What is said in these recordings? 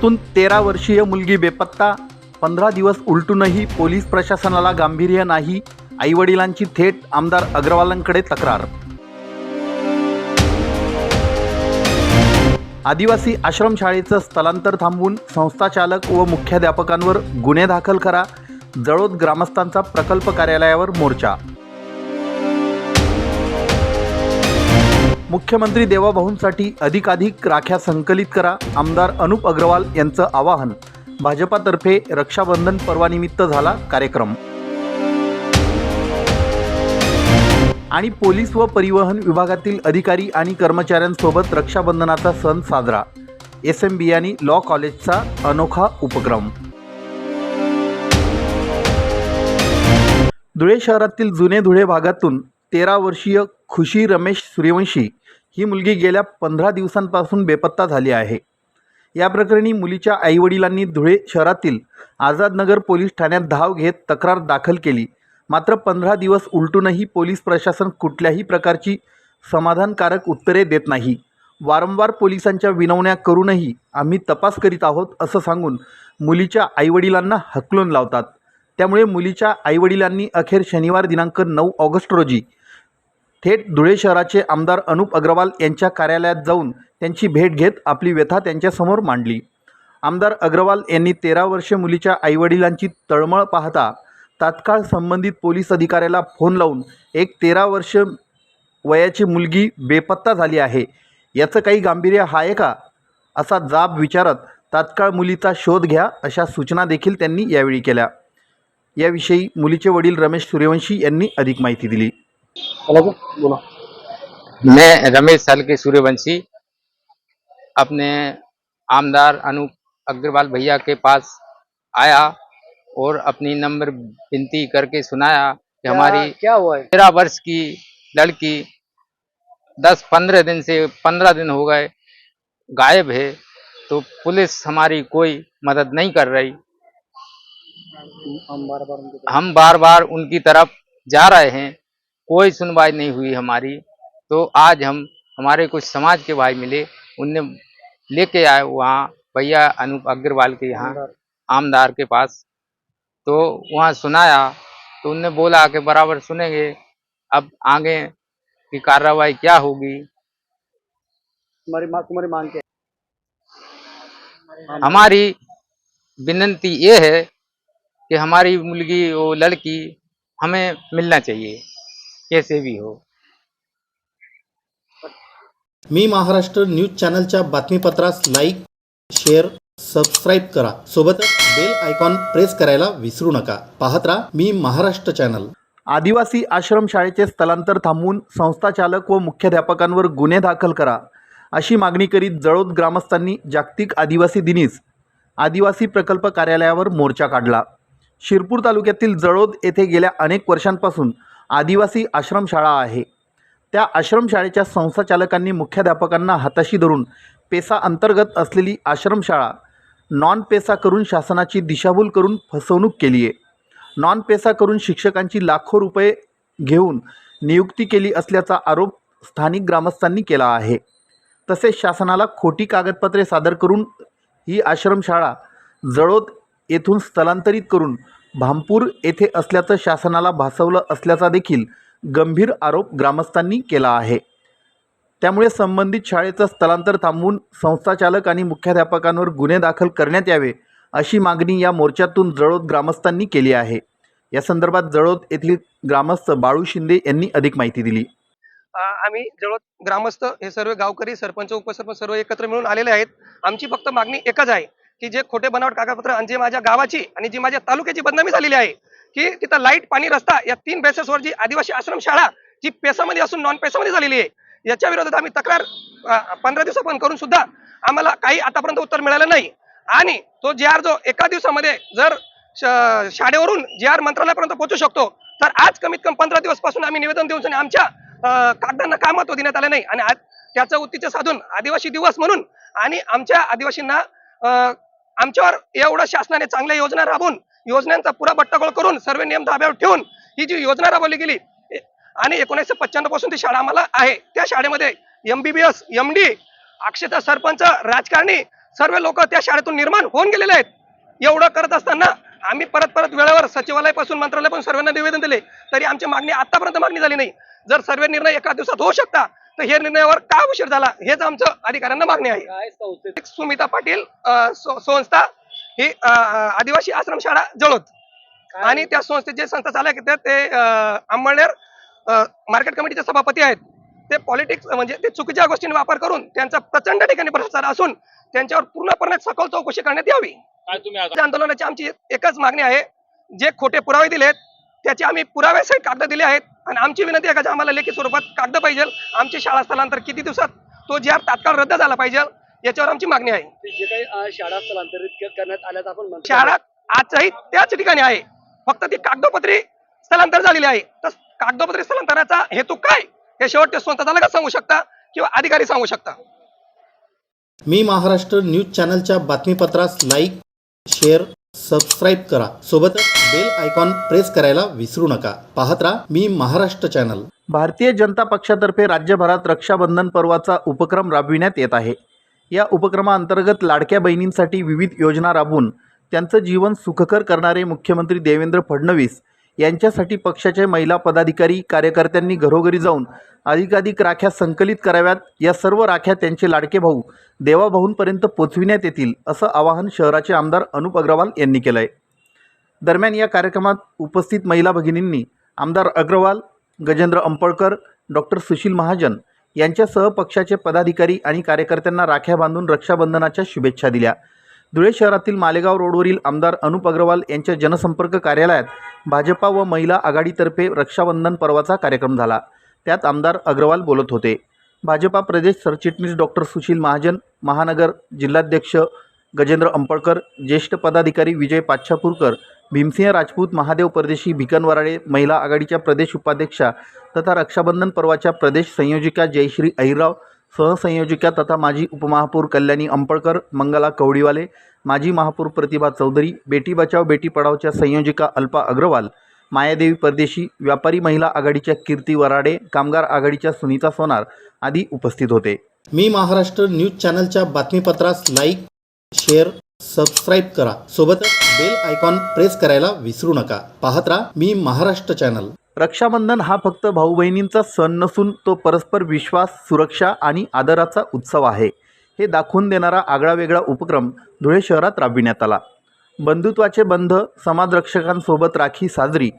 त्यातून तेरा वर्षीय मुलगी बेपत्ता पंधरा दिवस उलटूनही पोलीस प्रशासनाला गांभीर्य नाही आईवडिलांची थेट आमदार अग्रवालांकडे तक्रार. आदिवासी आश्रमशाळेचं स्थलांतर थांबवून संस्थाचालक व मुख्याध्यापकांवर गुन्हे दाखल करा जळोद ग्रामस्थांचा प्रकल्प कार्यालयावर मोर्चा. मुख्यमंत्री देवाभाऊंसाठी अधिकाधिक राख्या संकलित करा आमदार अनुप अग्रवाल यांचं आवाहन. भाजपातर्फे रक्षाबंधन पर्वानिमित्त झाला कार्यक्रम. आणि पोलीस व परिवहन विभागातील अधिकारी आणि कर्मचाऱ्यांसोबत रक्षाबंधनाचा सण साजरा. एस एम बी आणि लॉ कॉलेजचा अनोखा उपक्रम. धुळे शहरातील जुने धुळे भागातून तेरा वर्षीय खुशी रमेश सूर्यवंशी ही मुलगी गेल्या पंधरा दिवसांपासून बेपत्ता झाली आहे. या प्रकरणी मुलीच्या आईवडिलांनी धुळे शहरातील आझादनगर पोलीस ठाण्यात धाव घेत तक्रार दाखल केली. मात्र पंधरा दिवस उलटूनही पोलीस प्रशासन कुठल्याही प्रकारची समाधानकारक उत्तरे देत नाही. वारंवार पोलिसांच्या विनवण्या करूनही आम्ही तपास करीत आहोत असं सांगून मुलीच्या आईवडिलांना हकलून लावतात. त्यामुळे मुलीच्या आईवडिलांनी अखेर शनिवार दिनांक नऊ ऑगस्ट रोजी थेट धुळे शहराचे आमदार अनुप अग्रवाल यांच्या कार्यालयात जाऊन त्यांची भेट घेत आपली व्यथा त्यांच्यासमोर मांडली. आमदार अग्रवाल यांनी तेरा वर्षे मुलीच्या आईवडिलांची तळमळ पाहता तात्काळ संबंधित पोलीस अधिकाऱ्याला फोन लावून एक तेरा वर्ष वयाची मुलगी बेपत्ता झाली आहे. याचं काही गांभीर्य आहे का? असा जाब विचारत तात्काळ मुलीचा शोध घ्या अशा सूचना देखील त्यांनी यावेळी केल्या. याविषयी मुलीचे वडील रमेश सूर्यवंशी यांनी अधिक माहिती दिली. बोला। मैं रमेश साल के सूर्यवंशी अपने आमदार अनूप अग्रवाल भैया के पास आया और अपनी नंबर विनती करके सुनाया कि हमारी क्या- हुआ है? तेरह वर्ष की लड़की दस पंद्रह दिन से पंद्रह दिन हो गए गायब है तो पुलिस हमारी कोई मदद नहीं कर रही। हम बार बार उनकी तरफ़ जा रहे हैं। कोई सुनवाई नहीं हुई हमारी। तो आज हम हमारे कुछ समाज के भाई मिले उनने लेके आए वहाँ भैया अनूप अग्रवाल के यहाँ आमदार। के पास। तो वहाँ सुनाया तो उनने बोला कि बराबर सुनेंगे अब आगे की कार्रवाई क्या होगी। तुम्हारी मांग क्या हमारी विनती ये है कि हमारी मुलगी वो लड़की हमें मिलना चाहिए। कैसे भी हो। मी महाराष्ट्र न्यूज चॅनलच्या बातमीपत्रास लाईक शेअर सबस्क्राईब करा. सोबतच बेल आयकॉन प्रेस करायला विसरू नका. पाहत राहा मी महाराष्ट्र चॅनल. आदिवासी आश्रमशाळेचे स्थलांतर थांबवून संस्थाचालक व मुख्याध्यापकांवर गुन्हे दाखल करा अशी मागणी करीत जळोद ग्रामस्थांनी जागतिक आदिवासी दिनीच आदिवासी प्रकल्प कार्यालयावर मोर्चा काढला. शिरपूर तालुक्यातील जळोद येथे गेल्या अनेक वर्षांपासून आदिवासी आश्रमशाळा आहे. त्या आश्रमशाळेच्या संस्थाचालकांनी मुख्याध्यापकांना हाताशी धरून पेसा अंतर्गत असलेली आश्रमशाळा नॉन पेसा करून शासनाची दिशाभूल करून फसवणूक केली आहे. नॉन पेसा करून शिक्षकांची लाखो रुपये घेऊन नियुक्ती केली असल्याचा आरोप स्थानिक ग्रामस्थांनी केला आहे. तसेच शासनाला खोटी कागदपत्रे सादर करून ही आश्रमशाळा जळोद येथून स्थलांतरित करून भामपूर येथे असल्याचं शासनाला भासवलं असल्याचा देखील गंभीर आरोप ग्रामस्थांनी केला आहे. त्यामुळे संबंधित शाळेचं स्थलांतर थांबवून संस्थाचालक आणि मुख्याध्यापकांवर गुन्हे दाखल करण्यात यावे अशी मागणी या मोर्चातून जळोद ग्रामस्थांनी केली आहे. या संदर्भात जळोद येथील ग्रामस्थ बाळू शिंदे यांनी अधिक माहिती दिली. आम्ही जळोद ग्रामस्थ हे सर्व गावकरी सरपंच उपसरपंच सर्व एकत्र मिळून आलेले आहेत. आमची फक्त मागणी एकच आहे. की जे खोटे बनावट कागदपत्र आणि जे माझ्या गावाची आणि जी माझ्या तालुक्याची बदनामी झालेली आहे की तिथं लाइट पाणी रस्ता या तीन बेसेसवर जी आदिवासी आश्रमशाळा जी पेसामध्ये असून नॉन पेसामध्ये झालेली आहे याच्या विरोधात आम्ही तक्रार पंधरा दिवसापर्यंत करून सुद्धा आम्हाला काही आतापर्यंत उत्तर मिळालं नाही. आणि तो जे आर जो एका दिवसामध्ये जर शाळेवरून जे आर मंत्रालयापर्यंत पोहोचू शकतो तर आज कमीत कमी पंधरा दिवसपासून आम्ही निवेदन देऊन आमच्या कागदांना काय महत्त्व देण्यात आलं नाही. आणि आज त्याचं उत्तीच साधून आदिवासी दिवस म्हणून आणि आमच्या आदिवासींना आमच्यावर एवढं शासनाने चांगल्या योजना राबवून योजनांचा पुरा बट्टागोळ करून सर्व नियम धाब्यावर ठेवून ही जी योजना राबवली गेली आणि एकोणीसशे पंच्याण्णवपासून ती शाळा आम्हाला आहे. त्या शाळेमध्ये MBBS M D Akshata sarpanch राजकारणी सर्व लोक त्या शाळेतून निर्माण होऊन गेलेले आहेत. एवढं करत असताना आम्ही परत परत वेळेवर सचिवालयापासून मंत्रालयापासून सर्वांना निवेदन दिले तरी आमची मागणी आतापर्यंत मागणी झाली नाही. जर सर्व निर्णय एका दिवसात होऊ शकता तर हे निर्णयावर का उशीर झाला? हेच आमचं अधिकाऱ्यांना मागणी आहे. सुमिता पाटील संस्था ही आदिवासी आश्रमशाळा जळोत. आणि त्या संस्थेचे संस्था चालक आहेत ते अंमळनेर मार्केट कमिटीचे सभापती आहेत. ते पॉलिटिक्स म्हणजे ते चुकीच्या गोष्टींचा वापर करून त्यांचा प्रचंड ठिकाणी भ्रष्टाचार असून त्यांच्यावर पूर्णपणे सखोल चौकशी करण्यात यावी. आंदोलनाची आमची एकच मागणी आहे. जे खोटे पुरावे दिलेत त्याचे आम्ही पुराव्यासहित कागद दिले आहेत. आणि आमची विनंती आहे का आम्हाला लेखी स्वरूपात कागद पाहिजे आमची शाळा स्थलांतर किती दिवसात तो जी तात्काळ रद्द झाला पाहिजे याच्यावर आमची मागणी आहे. जे काही शाळा स्थलांतरित क- करण्यात आल्यात आपण. शाळा आजही त्याच ठिकाणी आहे. फक्त ती कागदोपत्री स्थलांतर झालेली आहे. तर कागदोपत्री स्थलांतराचा हेतू काय? हे शेवट ते स्वतः चालकच सांगू शकता? किंवा अधिकारी सांगू शकता? मी महाराष्ट्र न्यूज चॅनलच्या बातमीपत्रास लाईक शेअर सबस्क्राईब करा. सोबतच बेल आयकॉन प्रेस करायला विसरू नका. पाहत राहा मी महाराष्ट्र चॅनल भारतीय जनता पक्षातर्फे राज्यभरात रक्षाबंधन पर्वाचा उपक्रम राबविण्यात येत आहे. या उपक्रमाअंतर्गत लाडक्या बहिणींसाठी विविध योजना राबवून त्यांचं जीवन सुखकर करणारे मुख्यमंत्री देवेंद्र फडणवीस यांच्यासाठी पक्षाचे महिला पदाधिकारी कार्यकर्त्यांनी घरोघरी जाऊन अधिकाधिक राख्या संकलित कराव्यात. या सर्व राख्या त्यांचे लाडके भाऊ देवाभाऊंपर्यंत पोचविण्यात येतील असं आवाहन शहराचे आमदार अनुप अग्रवाल यांनी केलं आहे दरम्यान या कार्यक्रमात उपस्थित महिला भगिनींनी आमदार अग्रवाल गजेंद्र अंपळकर डॉक्टर सुशील महाजन यांच्यासह पक्षाचे पदाधिकारी आणि कार्यकर्त्यांना राख्या बांधून रक्षाबंधनाच्या शुभेच्छा दिल्या. धुळे शहरातील मालेगाव रोडवरील आमदार अनुप अग्रवाल यांच्या जनसंपर्क कार्यालयात भाजपा व महिला आघाडीतर्फे रक्षाबंधन पर्वाचा कार्यक्रम झाला. त्यात आमदार अग्रवाल बोलत होते. भाजपा प्रदेश सरचिटणीस डॉक्टर सुशील महाजन महानगर जिल्हाध्यक्ष गजेंद्र अंपळकर ज्येष्ठ पदाधिकारी विजय पाच्छापूरकर भीमसिंह राजपूत महादेव परदेशी भिकन वराडे महिला आघाडीच्या प्रदेश उपाध्यक्षा तथा रक्षाबंधन पर्वाच्या प्रदेश संयोजिका जयश्री अहिरराव सहसंयोजिका तथा माजी उपमहापौर कल्याणी अंपळकर मंगला कवडीवाले माजी महापौर प्रतिभा चौधरी बेटी बचाव बेटी पढावच्या संयोजिका अल्पा अग्रवाल मायादेवी परदेशी व्यापारी महिला आघाडीच्या कीर्ती वराडे कामगार आघाडीच्या सुनीता सोनार आदी उपस्थित होते. मी महाराष्ट्र न्यूज चॅनलच्या बातमीपत्रास लाईक शेअर सबस्क्राईब करा. सोबतच बेल आयकॉन प्रेस करायला विसरू नका. पाहत राहा मी महाराष्ट्र चॅनल. रक्षाबंधन हा फक्त भाऊ बहिणींचा सण नसून तो परस्पर विश्वास सुरक्षा आणि आदराचा उत्सव आहे. हे दाखवून देणारा आगळावेगळा उपक्रम धुळे शहरात राबविण्यात आला. बंधुत्वाचे बंध समाजरक्षकांसोबत राखी साजरी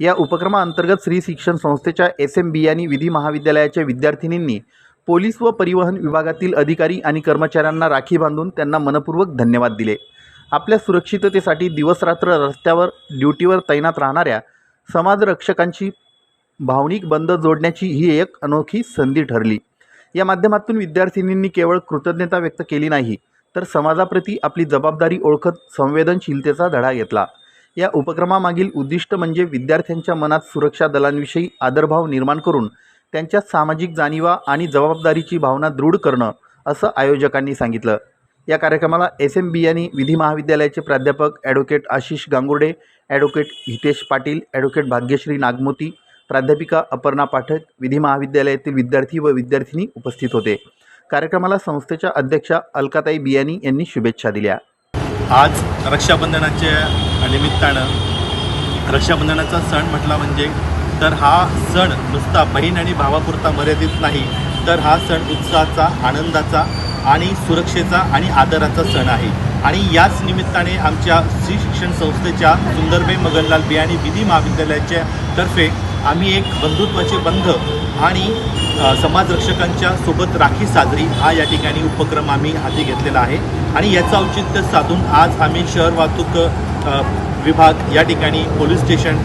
या उपक्रमाअंतर्गत श्री शिक्षण संस्थेच्या एस एम बी आणि विधी महाविद्यालयाच्या विद्यार्थिनींनी पोलीस व परिवहन विभागातील अधिकारी आणि कर्मचाऱ्यांना राखी बांधून त्यांना मनपूर्वक धन्यवाद दिले. आपल्या सुरक्षिततेसाठी दिवसरात्र रस्त्यावर ड्युटीवर तैनात राहणाऱ्या समाजरक्षकांची भावनिक बंध जोडण्याची ही एक अनोखी संधी ठरली. या माध्यमातून विद्यार्थिनींनी केवळ कृतज्ञता व्यक्त केली नाही तर समाजाप्रती आपली जबाबदारी ओळखत संवेदनशीलतेचा धडा घेतला. या उपक्रमामागील उद्दिष्ट म्हणजे विद्यार्थ्यांच्या मनात सुरक्षा दलांविषयी आदरभाव निर्माण करून त्यांच्या सामाजिक जाणीवा आणि जबाबदारीची भावना दृढ करणं असं आयोजकांनी सांगितलं. या कार्यक्रमाला एस एम बी आणि विधी महाविद्यालयाचे प्राध्यापक advocate Ashish Gangurde advocate Hitesh Patil advocate Bhagyashree Nagmoti प्राध्यापिका अपर्णा पाठक विधी महाविद्यालयातील विद्यार्थी व विद्यार्थिनी उपस्थित होते. कार्यक्रमाला संस्थेच्या अध्यक्षा अलकाताई बियानी यांनी शुभेच्छा दिल्या. आज रक्षाबंधनाच्या निमित्तानं रक्षाबंधनाचा सण म्हटला म्हणजे तर हा सण नुसता बहीण आणि भावापुरता मर्यादित नाही तर हा सण उत्साहाचा आनंदाचा आणि सुरक्षेचा आणि आदराचा सण आहे. आणि याच निमित्ताने आमच्या श्री शिक्षण संस्थेच्या सुंदरबाई मगनलाल बियाणी विधी महाविद्यालयाच्या तर्फे आम्ही एक बंधुत्वाचे बंध आणि समाजरक्षकांच्या सोबत राखी साजरी हा या ठिकाणी उपक्रम आम्ही हाती घेतलेला आहे. आणि याचं औचित्य साधून आज आम्ही शहर वाहतूक विभाग या ठिकाणी पोलीस स्टेशन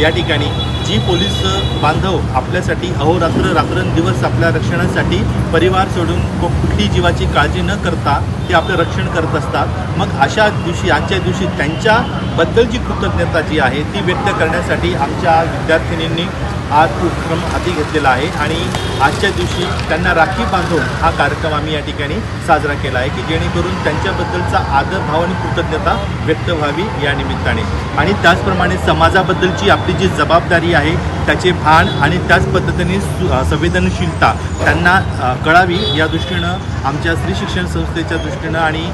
या ठिकाणी जी पोलीस बांधव आपल्यासाठी अहोरात्र रात्रंदिवस आपल्या रक्षणासाठी परिवार सोडून को- कुठली जीवाची काळजी न करता ते आपलं रक्षण करत असतात. मग अशा दिवशी आजच्या दिवशी त्यांच्याबद्दलची कृतज्ञता जी आहे ती व्यक्त करण्यासाठी आमच्या विद्यार्थिनींनी हा उपक्रम हाती घेतलेला आहे आणि आजच्या दिवशी त्यांना राखी बांधून हा कार्यक्रम आम्ही या ठिकाणी साजरा केला आहे की जेणेकरून त्यांच्याबद्दलचा आदर भाव आणि कृतज्ञता व्यक्त व्हावी या निमित्ताने. आणि त्याचप्रमाणे समाजाबद्दलची आपली जी जबाबदारी आहे त्याचे भान आणि त्याच पद्धतीने सु- संवेदनशीलता त्यांना कळावी या दृष्टीनं आमच्या स्त्री शिक्षण संस्थेच्या दृष्टीनं आणि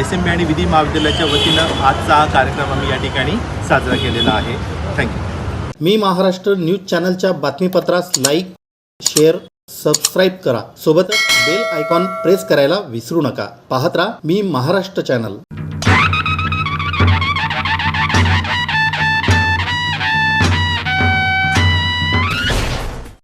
एस एम बी आणि विधी महाविद्यालयाच्या वतीनं आजचा हा कार्यक्रम आम्ही या ठिकाणी साजरा केलेला आहे. थँक्यू मी महाराष्ट्र न्यूज चॅनलच्या बातमीपत्रास लाईक शेअर सबस्क्राईब करा. सोबतच बेल आयकॉन प्रेस करायला विसरू नका. पाहत राहा मी महाराष्ट्र चॅनल.